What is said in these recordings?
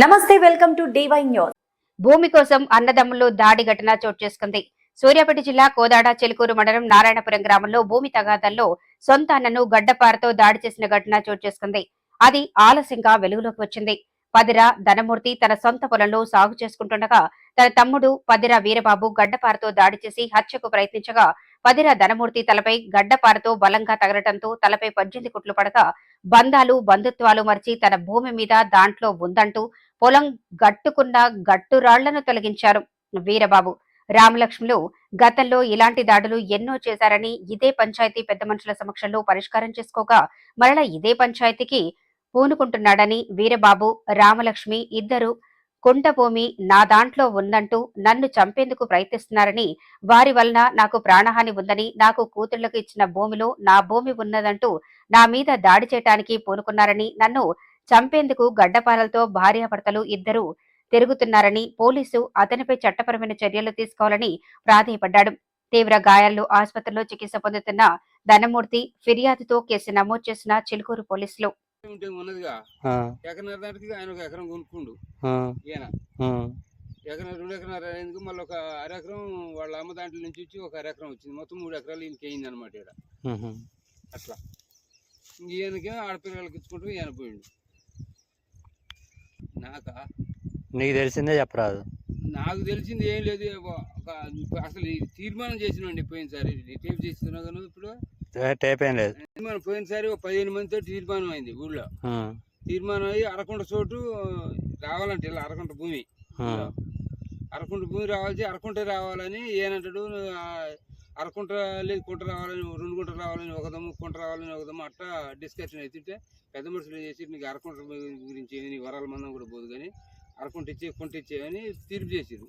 నమస్తే welcome to DY news. భూమి కోసం అన్నదమ్ములు దాడి ఘటన చోటు చేసుకుంది. సూర్యాపేట జిల్లా కోదాడ చెలుకూరు మండలం నారాయణపురం గ్రామంలో భూమి తగాదల్లో సొంత అన్నను గడ్డపారతో దాడి చేసిన ఘటన చోటు చేసుకుంది. అది ఆలస్యంగా వెలుగులోకి వచ్చింది. పదిరా ధనమూర్తి తన సొంత పొలంలో సాగు చేసుకుంటుండగా తన తమ్ముడు పదిరా వీరబాబు గడ్డపారతో దాడి చేసి హత్యకు ప్రయత్నించగా పదిర ధనమూర్తి తలపై గడ్డపారతో బలంగా తగలటంతో తలపై పద్దెనిమిది కుట్లు పడగా బంధాలు బంధుత్వాలు మరిచి తన భూమి మీద దాంట్లో ఉందంటూ పొలం గట్టుకున్న గట్టురాళ్ళను తొలగించారు వీరబాబు. రామలక్ష్ములు గతంలో ఇలాంటి దాడులు ఎన్నో చేశారని ఇదే పంచాయతీ పెద్ద మనుషుల సమక్షంలో పరిష్కారం చేసుకోగా మరలా ఇదే పంచాయతీకి పూనుకుంటున్నాడని వీరబాబు రామలక్ష్మి ఇద్దరు కుంట భూమి నా దాంట్లో ఉందంటూ నన్ను చంపేందుకు ప్రయత్నిస్తున్నారని వారి వలన నాకు ప్రాణహాని ఉందని నాకు కూతుళ్ళకు ఇచ్చిన భూమిలో నా భూమి ఉన్నదంటూ నా మీద దాడి చేయటానికి పూనుకున్నారని నన్ను చంపేందుకు గడ్డపారలతో భార్యాభర్తలు ఇద్దరు తిరుగుతున్నారని పోలీసు అతనిపై చట్టపరమైన చర్యలు తీసుకోవాలని ప్రాధేయపడ్డాడు. తీవ్ర గాయాల్లో ఆసుపత్రిలో చికిత్స పొందుతున్న ధనమూర్తి ఫిర్యాదుతో కేసు నమోదు చేసిన చిలుకూరు పోలీసులు. ఉంటే ఉన్నదిగా. ఎకరన్నర దానికి ఆయన ఒక ఎకరం కొనుక్కుండు. ఈయన. ఎకరం రెండు ఎకరాలు ఎందుకు మళ్ళీ ఒక అరెకరం వాళ్ళ అమ్మ దాంట్లో నుంచి వచ్చి ఒక అరెకరం వచ్చింది. మొత్తం మూడు ఎకరాలు ఈయనకి అయింది అనమాట ఇక్కడ. అట్లా. ఈయనకి ఆడపిల్లలకి ఇచ్చుకుంటూ ఈయన పోయిండు. నాక? నీకు తెలిసిందే చెప్పరాదు. నాకు తెలిసింది ఏం లేదు. ఒక అసలు తీర్మానం చేసినండి పోయినసారి. టేప్ చేస్తున్నా కానీ ఇప్పుడు. టేప్ ఏం లేదు. తీర్మానం పోయినసారి ఒక పదిహేను మందితో తీర్మానం అయింది ఊళ్ళో. తీర్మానం అయ్యి అరకుంట చోటు రావాలంటే ఇలా అరకుంట భూమి. అరకుంట భూమి రావాలి అరకుంట రావాలని ఏనంటాడు అరకుంట లేదు కుంట రావాలని రెండు గుంట రావాలని ఒకదమ్ము కుంట రావాలని ఒకదమ్ము అట్టా డిస్కషన్ అవుతుంటే పెద్ద మనుషులు చేసి నీకు అరకుంట గురించి నీ వరాల మందం కూడా పోదు కానీ అరకుంట ఇచ్చే కుంట ఇచ్చే అని తీర్పు చేసిరు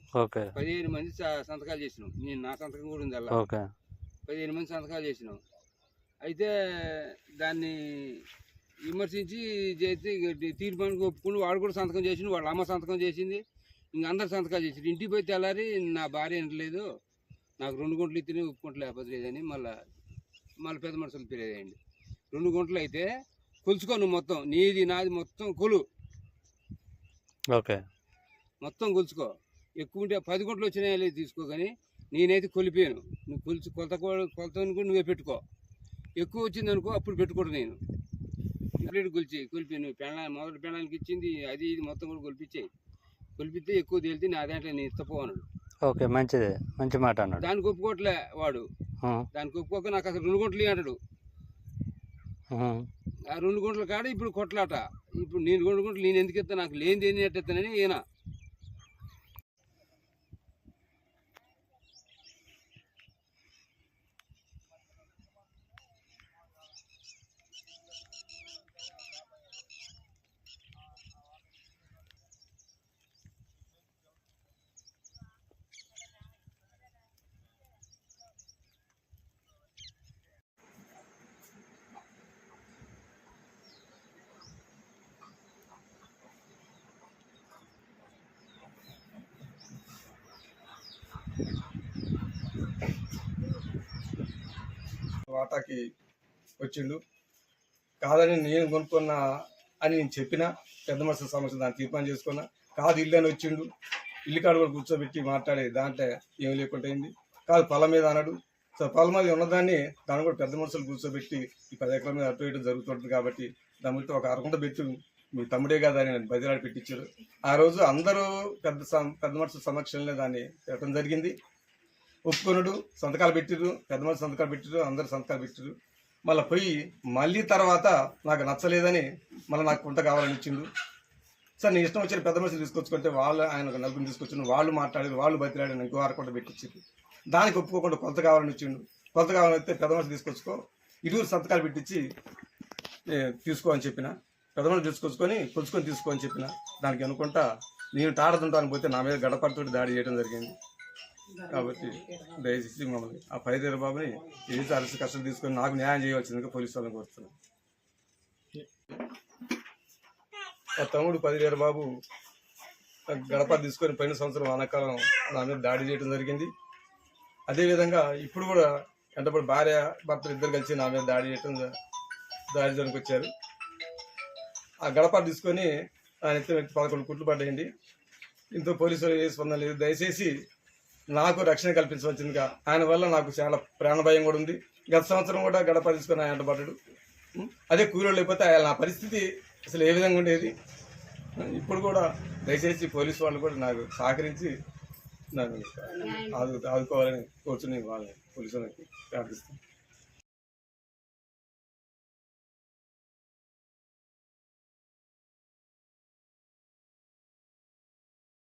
పదిహేను మంది సంతకాలు చేసినాం. నేను నా సంతకం కూడా ఉంది అలా. పదిహేను మంది సంతకాలు చేసినాం. అయితే దాన్ని విమర్శించి చేస్తే తీర్మానికి ఒప్పుకుని వాడు కూడా సంతకం చేసిండు వాళ్ళ అమ్మ సంతకం చేసింది ఇంక అందరు సంతకాలు చేసిండు ఇంటికి పోయి తెల్లారి నా భార్య అనట్లేదు నాకు రెండు గుంటలు ఇస్తేనే ఒప్పుకుంటూ లేకపోతే లేదని మళ్ళీ మళ్ళీ పెద్ద మనుషులు అయ్యండి రెండు గుంటలు అయితే కొలుచుకో నువ్వు మొత్తం నీది నాది మొత్తం కొలు. ఓకే. మొత్తం కొలుచుకో. ఎక్కువ ఉంటే పది గుంటలు వచ్చినాయో తీసుకో కానీ నేనైతే కొలిపాను నువ్వు కొలిచి కొలత కొలత కూడా నువ్వే పెట్టుకో. ఎక్కువ వచ్చింది అనుకో అప్పుడు పెట్టుకోడు నేను. కంప్లీట్ కొలిచి? కొలిపి నువ్వు పెళ్ళ మొదటి పెళ్ళానికి ఇచ్చింది అది ఇది మొత్తం కూడా కొలిపించాయి కొలిపిస్తే ఎక్కువ తేలితే నా దాంట్లో నేను ఇస్తపో అన్నాడు. ఓకే మంచిదే మంచి మాట అన్నాడు. దానికి ఒప్పుకోవట్లే వాడు. దానికి ఒప్పుకోక నాకు అసలు రెండు గుంటలు అంటాడు ఆ, రెండు గుంటల కాడ ఇప్పుడు కొట్లాట. ఇప్పుడు నేను రెండు గుంటలు నేను ఎందుకు ఇస్తాను నాకు లేనిది ఏంది ఎట్టేస్తానని ఈయన. వాటాకి వచ్చిండు. కాదని నేను కొనుక్కున్నా అని నేను చెప్పిన పెద్ద మనుషుల సమస్య దాన్ని తీర్మానం చేసుకున్నా. కాదు ఇల్లు అని వచ్చిండు. ఇల్లు కాడ కూడా కూర్చోబెట్టి మాట్లాడే దాంట్లో ఏం లేకుండా అయింది. కాదు పొలం మీద అన్నాడు. సో పొలం మీద ఉన్నదాన్ని దాన్ని కూడా పెద్ద మనుషులు కూర్చోబెట్టి ఈ పది ఎకరాల మీద అటు ఇటు జరుగుతుంటుంది కాబట్టి దాని ఒక అరకుంట పెట్టి. మీ తమ్ముడే కదా అని బదిలాడి పెట్టించారు ఆ రోజు అందరూ పెద్ద సం- పెద్ద మనుషుల సమక్షంలో దాన్ని పెట్టడం జరిగింది. ఒప్పుకొనుడు సంతకాలు పెట్టిరు పెద్దమంది సంతకాలు పెట్టిరు అందరు సంతకాలు పెట్టిరు మళ్ళీ పోయి మళ్ళీ తర్వాత నాకు నచ్చలేదని మళ్ళీ నాకు కుంట కావాలని ఇచ్చిండు. సార్ నీ ఇష్టం వచ్చిన పెద్ద మనుషులు తీసుకొచ్చుకుంటే వాళ్ళు ఆయన ఒక నలుగురిని తీసుకొచ్చిండు వాళ్ళు మాట్లాడారు వాళ్ళు బతిలాడి ఇంకో ఆరకుండా పెట్టించారు దానికి ఒప్పుకోకుండా కొలత కావాలని ఇచ్చిండు. కొలత కావాలని వస్తే పెద్ద మనుషులు తీసుకొచ్చుకో ఇరువురు సంతకాలు పెట్టించి తీసుకో అని చెప్పిన పెద్ద మనుషులు తీసుకొచ్చుకొని కొలుచుకొని తీసుకో అని చెప్పిన దానికి అనుకుంటా నేను తాడుతుంటాను పోతే నా మీద గడపడితోటి దాడి చేయడం జరిగింది. కాబట్టి దయచేసి మమ్మల్ని ఆ పైదేరు బాబుని ఏది అరెస్ట్ కష్టం తీసుకొని నాకు న్యాయం చేయవలసిందిగా పోలీసు వాళ్ళని కోరుతున్నాను మా తమ్ముడు పదివేల బాబు గడప తీసుకొని పోయిన సంవత్సరం వానాకాలం నా మీద దాడి చేయడం జరిగింది. అదేవిధంగా ఇప్పుడు కూడా వెంటబడి భార్య భర్తలు ఇద్దరు కలిసి నా మీద దాడి చేయడం దాడి జనికి వచ్చారు. ఆ గడప తీసుకొని ఆయన ఎత్తున పదకొండు కుట్లు పడ్డాయండి. ఇంత పోలీసులు ఏ స్పందన లేదు. దయచేసి నాకు రక్షణ కల్పించవచ్చిందిగా ఆయన వల్ల నాకు చాలా ప్రాణ భయం కూడా ఉంది. గత సంవత్సరం కూడా గడప తీసుకుని ఆయన పడ్డాడు. అదే కూలీలు లేకపోతే ఆయన నా పరిస్థితి అసలు ఏ విధంగా ఉండేది? ఇప్పుడు కూడా దయచేసి పోలీసు వాళ్ళు కూడా నాకు సహకరించి నాకు ఆదు ఆదుకోవాలని కూర్చుని వాళ్ళని పోలీసులకి ప్రార్థిస్తాను